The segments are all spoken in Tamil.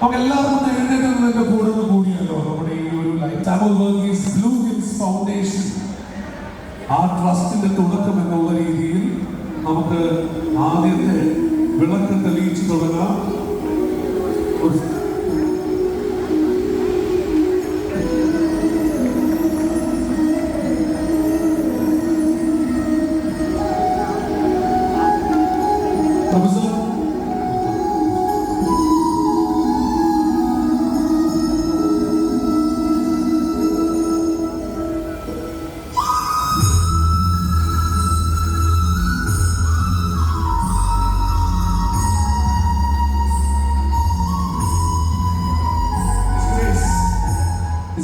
നമുക്ക് എല്ലാവർക്കും ഒന്ന് എഴുന്നേറ്റ് കൂടെ കൂടിയല്ലോ നമ്മുടെ ഈ ഒരു ലൈഫ് സാബൽ വർഗീസ് ബ്ലൂ ഹിൽസ് ഫൗണ്ടേഷൻ ആ ട്രസ്റ്റിന്റെ തുടക്കം എന്നുള്ള രീതിയിൽ നമുക്ക് ആദ്യത്തെ വിളക്ക് തെളിയിച്ചു തുടങ്ങാം. ഒരു-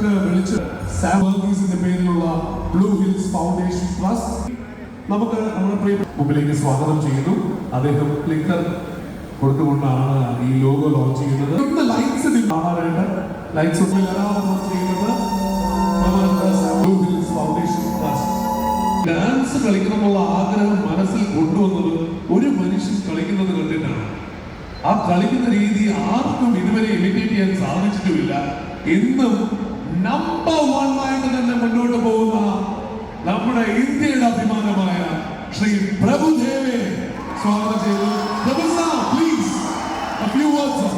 നിങ്ങൾക്ക് വിളിച്ച് സാം പേരിലുള്ള ബ്ലൂ ഹിൽസ് ഫൗണ്ടേഷൻ ട്രസ്റ്റ് നമുക്ക് നമ്മുടെ പ്രിയ മുമ്പിലേക്ക് സ്വാഗതം ചെയ്യുന്നു. അദ്ദേഹം ക്ലിക്കർ കൊടുത്തുകൊണ്ടാണ് ഈ ലോഗോ ലോഞ്ച് ചെയ്യുന്നത്. ലൈറ്റ്സ് കാണാനായിട്ട് ലൈറ്റ്സ് ലോഞ്ച് ചെയ്യുന്നത്. ഡാൻസ് കളിക്കണമെന്നുള്ള ആഗ്രഹം മനസ്സിൽ കൊണ്ടുവന്നത് ഒരു മനുഷ്യൻ കളിക്കുന്നത് കണ്ടിട്ടാണ്. ആ കളിക്കുന്ന രീതി ആർക്കും ഇതുവരെ ഇമിറ്റേറ്റ് ചെയ്യാൻ സാധിച്ചിട്ടുമില്ല. എന്നും നമ്പർ വൺ ആയിട്ട് തന്നെ മുന്നോട്ട് പോകുന്ന നമ്മുടെ ഇന്ത്യയുടെ അഭിമാനമായ ശ്രീ പ്രഭുദേവെ സ്വാഗതം ചെയ്തു Prabhu please a few words sir.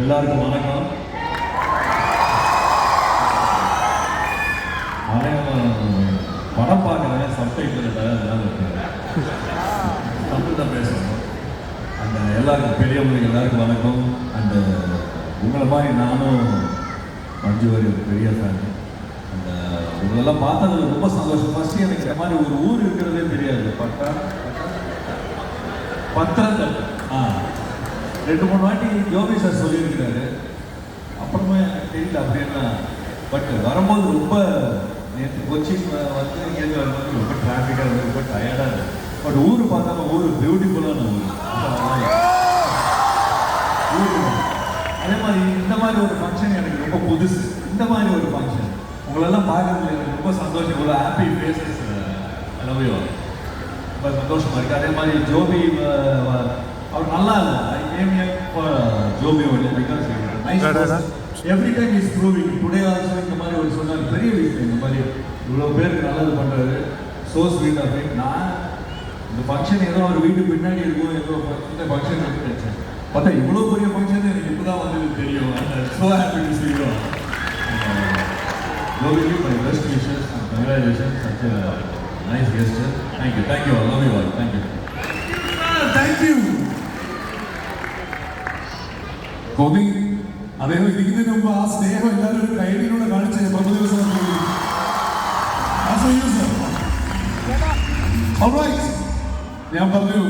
எல்லாருக்கும் வணக்கம் மலையாளம் படம் பார்க்குறேன் சப்டைட்டில் அதனால தமிழ் தான் பேசணும் அந்த எல்லாருக்கும் பெரியவங்களுக்கு எல்லாருக்கும் வணக்கம் அந்த உங்களை மாதிரி நானும் மஞ்சு வாரி ஒரு பெரிய ஃபேன் அந்த உங்களெல்லாம் பார்த்தது ரொம்ப சந்தோஷம் ஃபஸ்ட்டு எனக்கு இந்த மாதிரி ஒரு ஊர் இருக்கிறதே தெரியாது. பட்டா பத்திரங்கள். ஆ. ரெண்டு மூணு வாட்டி யோகி சார் சொல்லியிருக்கிறாரு. அப்புறமா எனக்கு தெரியல அப்படின்னா பட் வரும்போது ரொம்ப நேற்று கொச்சின் வந்து இங்கேருந்து வரும்போது ரொம்ப டிராஃபிக்காக இருந்தது. ரொம்ப டயர்டாக இருந்தது. பட் ஊர் பார்த்தாலும் ஊர் பியூட்டிஃபுல்லான ஊர் ஊர். மாதிரி இந்த மாதிரி ஒரு ஃபங்க்ஷன் எனக்கு ரொம்ப புதுசு. இந்த மாதிரி ஒரு ஃபங்க்ஷன் உங்களெல்லாம் பார்க்கறதுல எனக்கு ரொம்ப சந்தோஷம். இவ்வளோ ஹாப்பி ஃபேஸஸ் லவ்யூ ரொம்ப சந்தோஷமா இருக்கு. அதே மாதிரி ஜோபி அவர் நல்லா இல்லை. I came for Joby only because nice every time is proving today also இந்த மாதிரி ஒரு சொன்னார். பெரிய விஷயம். இந்த மாதிரி இவ்வளோ பேருக்கு நல்லது பண்ணுறாரு ஸோ ஸ்வீட் அப்படின்னு நான் இந்த ஃபங்க்ஷன் ஏதோ ஒரு வீட்டு பின்னாடி இருக்கும் ஏதோ இந்த ஃபங்க்ஷன் நினைச்சேன். பார்த்தா இவ்வளோ பெரிய function that one little video, and I'm so happy to see you all. Uh, you my best wishes and congratulations. Such a nice gesture. Thank you. Thank you all. Love you all. Thank you. Thank you. Konni അദ്ദേഹം ഇരിക്കുന്നതിന് മുമ്പ് ആ സ്നേഹം എല്ലാവരും ഒരു കൈയിലൂടെ കാണിച്ച് പ്രഭു ദിവസം All ഞാൻ പറഞ്ഞു